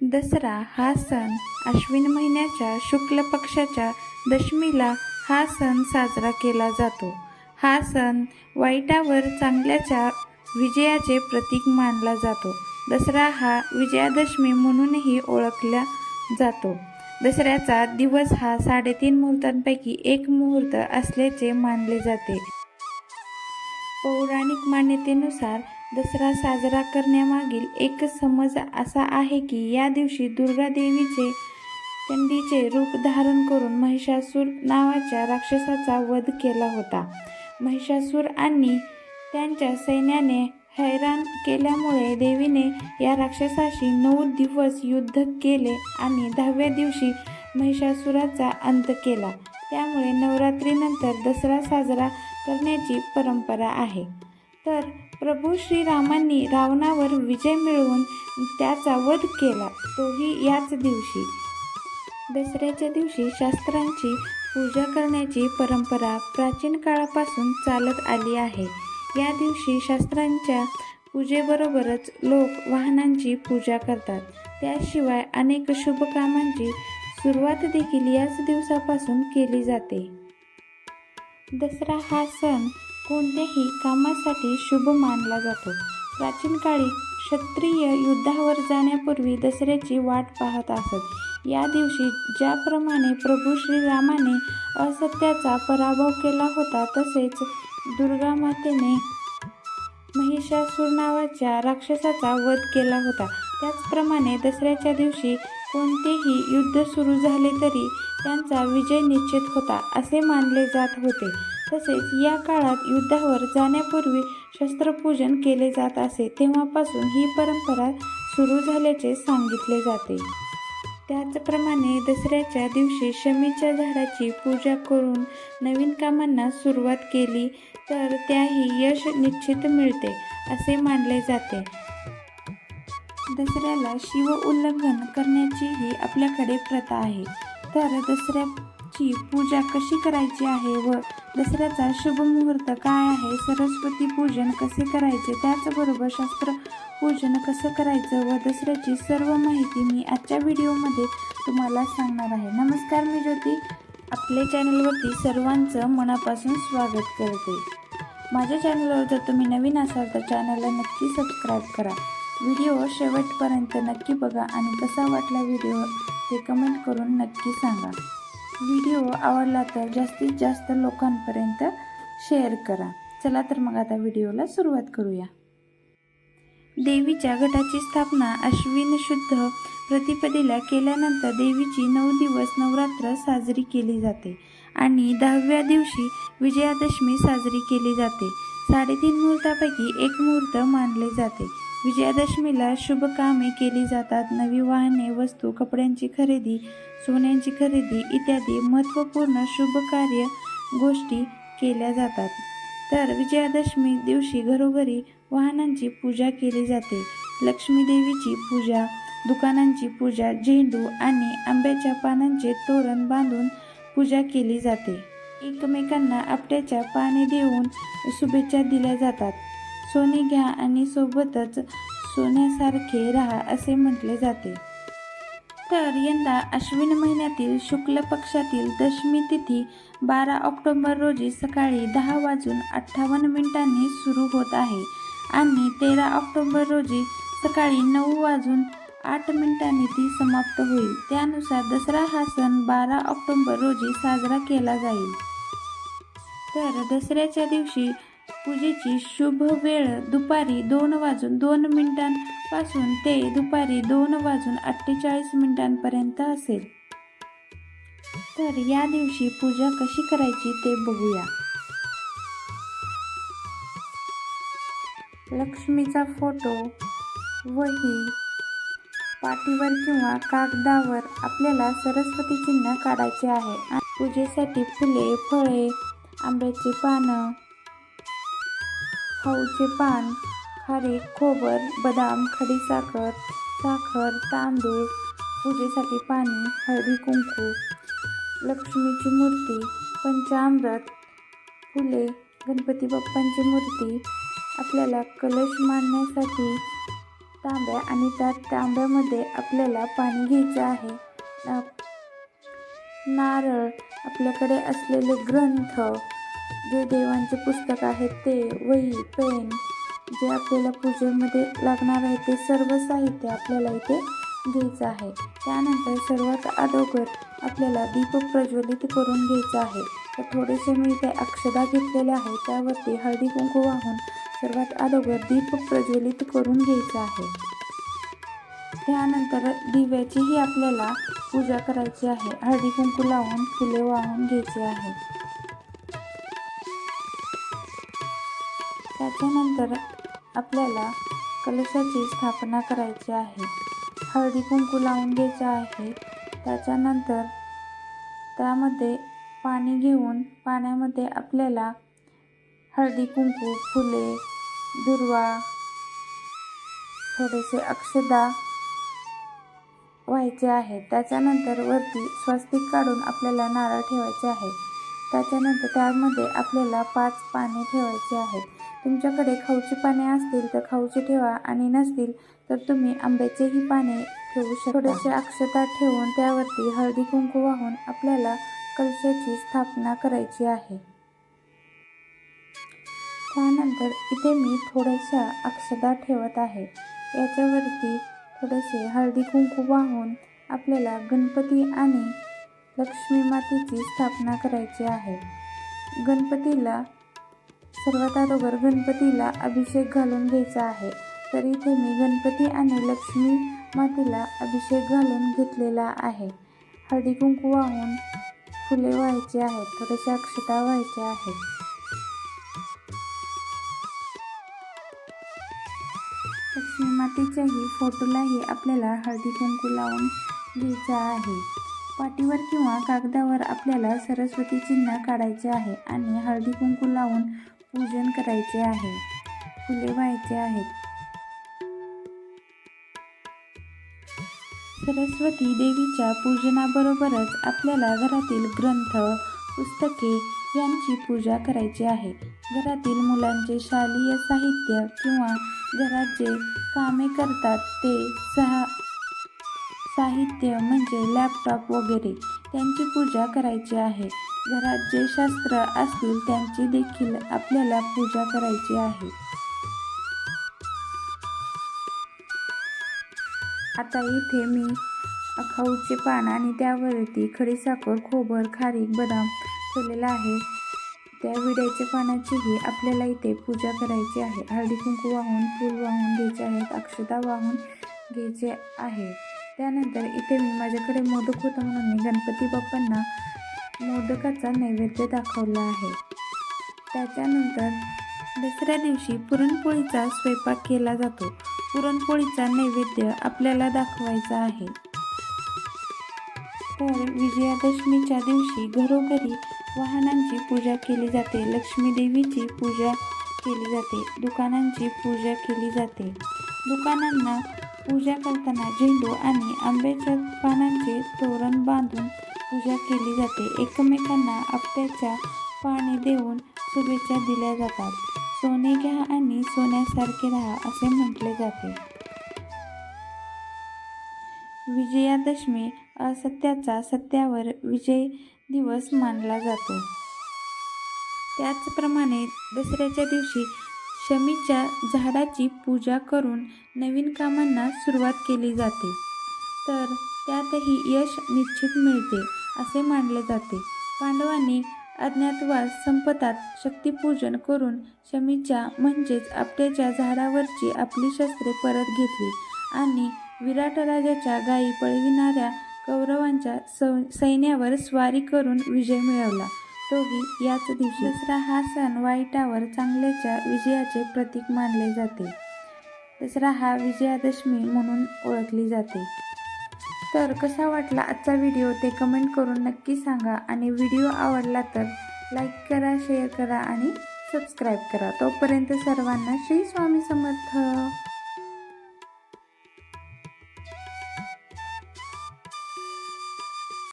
दसरा हा सण अश्विन महिन्याच्या शुक्ल पक्षाच्या दशमीला हा सण साजरा केला जातो. हा सण वाईटावर चांगल्याच्या विजयाचे प्रतीक मानला जातो. दसरा हा विजयादशमी म्हणूनही ओळखला जातो. दसऱ्याचा दिवस हा साडेतीन मुहूर्तांपैकी एक मुहूर्त असल्याचे मानले जाते. पौराणिक मान्यतेनुसार दसरा साजरा करण्यामागील एक समज असा आहे की या दिवशी दुर्गा देवीचे चंडीचे रूप धारण करून महिषासूर नावाच्या राक्षसाचा वध केला होता. महिषासूर आणि त्यांच्या सैन्याने हैराण केल्यामुळे देवीने या राक्षसाशी नऊ दिवस युद्ध केले आणि दहाव्या दिवशी महिषासुराचा अंत केला. त्यामुळे नवरात्रीनंतर दसरा साजरा करण्याची परंपरा आहे. तर प्रभू श्रीरामांनी रावणावर विजय मिळवून त्याचा वध केला. तोही याच दिवशी. दसऱ्याच्या दिवशी शास्त्रांची पूजा करण्याची परंपरा प्राचीन काळापासून चालत आली आहे. या दिवशी शास्त्रांच्या पूजेबरोबरच लोक वाहनांची पूजा करतात. त्याशिवाय अनेक शुभ कामांची सुरुवात देखील याच दिवसापासून केली जाते. दसरा हा सण कोणत्याही कामासाठी शुभ मानला जातो. प्राचीन काळी क्षत्रिय युद्धावर जाण्यापूर्वी दसऱ्याची वाट पाहत असत. या दिवशी ज्याप्रमाणे प्रभू श्रीरामाने असत्याचा पराभव केला होता तसेच दुर्गा मातेने महिषासूर नावाच्या राक्षसाचा वध केला होता. त्याचप्रमाणे दसऱ्याच्या दिवशी कोणतेही युद्ध सुरू झाले तरी त्यांचा विजय निश्चित होता असे मानले जात होते. तसेच या काळात युद्धावर जाण्यापूर्वी शस्त्रपूजन केले जात असे. तेव्हापासून ही परंपरा सुरू झाल्याचे सांगितले जाते. त्याचप्रमाणे दसऱ्याच्या दिवशी शमीच्या झाडाची पूजा करून नवीन कामांना सुरुवात केली तर त्याही यश निश्चित मिळते असे मानले जाते. दसऱ्याला शिव उल्लंघन करण्याचीही आपल्याकडे प्रथा आहे. तर दसऱ्या ची पूजा कशी करायची आहे व दसऱ्याचा शुभ मुहूर्त काय आहे? सरस्वती पूजन कसे करायचे? त्याचबरोबर शास्त्र पूजन कसं करायचं व दसऱ्याची सर्व माहिती मी आजच्या व्हिडिओमध्ये तुम्हाला सांगणार आहे. नमस्कार मी ज्योती. आपल्या चॅनलवरती सर्वांचं मनापासून स्वागत करते. माझ्या चॅनलवर जर तुम्ही नवीन असाल तर चॅनलला नक्की सबस्क्राईब करा. व्हिडिओ शेवटपर्यंत नक्की बघा आणि कसा वाटला व्हिडिओ ते कमेंट करून नक्की सांगा. व्हिडिओ आवडला तर जास्तीत जास्त लोकांपर्यंत शेअर करा. चला तर मग आता व्हिडिओला सुरुवात करूया. देवीच्या गटाची स्थापना अश्विन शुद्ध प्रतिपदेला केल्यानंतर देवीची नऊ दिवस नवरात्र साजरी केली जाते आणि दहाव्या दिवशी विजयादशमी साजरी केली जाते. साडेतीन मुहूर्तापैकी एक मुहूर्त मानले जाते. विजयादशमीला शुभ कामे केली जातात. नवी वाहने वस्तू कपड्यांची खरेदी सोन्यांची खरेदी इत्यादी महत्त्वपूर्ण शुभ कार्य गोष्टी केल्या जातात. तर विजयादशमी दिवशी घरोघरी वाहनांची पूजा केली जाते. लक्ष्मीदेवीची पूजा दुकानांची पूजा झेंडू आणि आंब्याच्या पानांचे तोरण बांधून पूजा केली जाते. एकमेकांना आपट्याच्या पाने देऊन शुभेच्छा दिल्या जातात. सोने घ्या आणि सोबतच सोन्यासारखे राहा असे म्हटले जाते. तर यंदा अश्विन महिन्यातील शुक्ल पक्षातील दशमी तिथी बारा ऑक्टोबर रोजी सकाळी दहा वाजून अठ्ठावन्न मिनिटांनी सुरू होत आहे आणि तेरा ऑक्टोबर रोजी सकाळी नऊ वाजून आठ मिनिटांनी ती समाप्त होईल. त्यानुसार दसरा हा सण बारा ऑक्टोबर रोजी साजरा केला जाईल. तर दसऱ्याच्या दिवशी पूजेची शुभ वेळ दुपारी दोन वाजून दोन मिनिटांपासून ते दुपारी दोन वाजून अठ्ठेचाळीस मिनिटांपर्यंत असेल. तर या दिवशी पूजा कशी करायची ते बघूया. लक्ष्मीचा फोटो वही पाठीवर किंवा कागदावर आपल्याला सरस्वती चिन्ह काढायचे आहे. पूजेसाठी फुले फळे आंब्याची पानं खाऊचे पान खारीक खोबर बदाम खडीसाखर साखर तांदूळ पूजेसाठी पाणी हळदी कुंकू लक्ष्मीची मूर्ती पंचामृत फुले गणपती बाप्पांची मूर्ती आपल्याला कलश मांडण्यासाठी तांब्या आणि त्या तांब्यामध्ये आपल्याला पाणी घ्यायचं आहे. नारळ आपल्याकडे असलेले ग्रंथ जे देवांचे पुस्तक आहेत ते वही पेन जे आपल्याला पूजेमध्ये लागणार आहे ते सर्व साहित्य आपल्याला इथे घ्यायचं आहे. त्यानंतर सर्वात अगोदर आपल्याला दीप प्रज्वलित करून घ्यायचं आहे. तर थोडेसे मी इथे अक्षदा घेतलेले आहे त्यावरती हळदी कुंकू वाहून सर्वात अगोदर दीप प्रज्वलित करून घ्यायचं आहे. त्यानंतर दिव्याचीही आपल्याला पूजा करायची आहे. हळदी कुंकू लावून फुले वाहून घ्यायची आहे. त्याच्यानंतर आपल्याला कलशाची स्थापना करायची आहे. हळदी कुंकू लावून घ्यायचं आहे. त्याच्यानंतर त्यामध्ये पाणी घेऊन पाण्यामध्ये आपल्याला हळदी कुंकू फुले दुर्वा थोडेसे अक्षदा व्हायचे आहे त्याच्यानंतर वरती स्वस्तिक काढून आपल्याला नारळ ठेवायचे आहे. त्याच्यानंतर त्यामध्ये आपल्याला पाच पाने ठेवायचे आहेत. तुमच्याकडे खाऊची पाने असतील तर खाऊची ठेवा आणि नसतील तर तुम्ही आंब्याचेही पाने ठेवू शकता. थोडेसे अक्षता ठेवून त्यावरती हळदी कुंकू वाहून आपल्याला कलशाची स्थापना करायची आहे. त्यानंतर इथे मी थोड्याशा अक्षदा ठेवत आहे. याच्यावरती थोडेसे हळदी कुंकू वाहून आपल्याला गणपती आणि लक्ष्मी मातेची स्थापना करायची आहे. गणपतीला सर्वात अगोदर गणपतीला अभिषेक घालून घ्यायचा आहे. तर इथे मी गणपती आणि लक्ष्मी मातेला अभिषेक घालून घेतलेला आहे. हळदी कुंकू वाहून फुले व्हायची आहेत थोड्याशा अक्षता व्हायच्या आहेत. लक्ष्मी मातेच्याही फोटोलाही आपल्याला हळदी कुंकू लावून घ्यायचा आहे. पाटीवर किंवा कागदावर आपल्याला सरस्वती चिन्ह काढायचे आहे आणि हळदी कुंकू लावून पूजन करायचे आहे. फुले व्हायचे आहेत. सरस्वती देवीच्या पूजनाबरोबरच आपल्याला घरातील ग्रंथ पुस्तके यांची पूजा करायची आहे. घरातील मुलांचे शालेय साहित्य किंवा घरात जे कामे करतात ते सहा साहित्य म्हणजे लॅपटॉप वगैरे त्यांची पूजा करायची आहे. घरात जे शास्त्र असतील त्यांची देखील आपल्याला पूजा करायची आहे. आता इथे मी खाऊचे पान आणि त्यावरती खडीसाखर खोबर खारीक बदाम ठेवलेला आहे. त्या विड्याच्या पानाचीही आपल्याला इथे पूजा करायची आहे. हळदी कुंकू वाहून फूल वाहून घ्यायचे आहेत अक्षता वाहून घ्यायचे आहे. त्यानंतर इथे मी माझ्याकडे मोदक होता म्हणून मी गणपती बाप्पांना मोदकाचा नैवेद्य दाखवला आहे. त्याच्यानंतर दसऱ्या दिवशी पुरणपोळीचा स्वयंपाक केला जातो. पुरणपोळीचा नैवेद्य आपल्याला दाखवायचा आहे. तर विजयादशमीच्या दिवशी घरोघरी वाहनांची पूजा केली जाते. लक्ष्मी देवीची पूजा केली जाते. दुकानांची पूजा केली जाते. दुकानांना पूजा करताना झेंडू आणि आंब्याच्या पानांचे तोरण बांधून पूजा केली जाते. एकमेकांना आपट्याच्या पाणी देऊन शुभेच्छा दिल्या जातात. सोने घ्या आणि सोन्यासारखे राहा असे म्हटले जाते. विजयादशमी असत्याचा सत्यावर विजय दिवस मानला जातो. त्याचप्रमाणे दसऱ्याच्या दिवशी शमीच्या झाडाची पूजा करून नवीन कामांना सुरुवात केली जाते. तर त्यातही यश निश्चित मिळते असे मानले जाते. पांडवांनी अज्ञातवास संपतात शक्तिपूजन करून शमीच्या म्हणजेच आपट्याच्या झाडावरची आपली शस्त्रे परत घेतली आणि विराट राजाच्या गायी पळविणाऱ्या कौरवांच्या सौ सैन्यावर स्वारी करून विजय मिळवला. तोही याच दिवशी दसरा हा सण वाईटावर चांगल्याच्या विजयाचे प्रतीक मानले जाते. दसरा हा विजयादशमी म्हणून ओळखली जाते. तर कसा वाटला आजचा व्हिडिओ ते कमेंट करून नक्की सांगा आणि व्हिडिओ आवडला तर लाईक करा शेअर करा आणि सबस्क्राईब करा. तोपर्यंत सर्वांना श्री स्वामी समर्थ.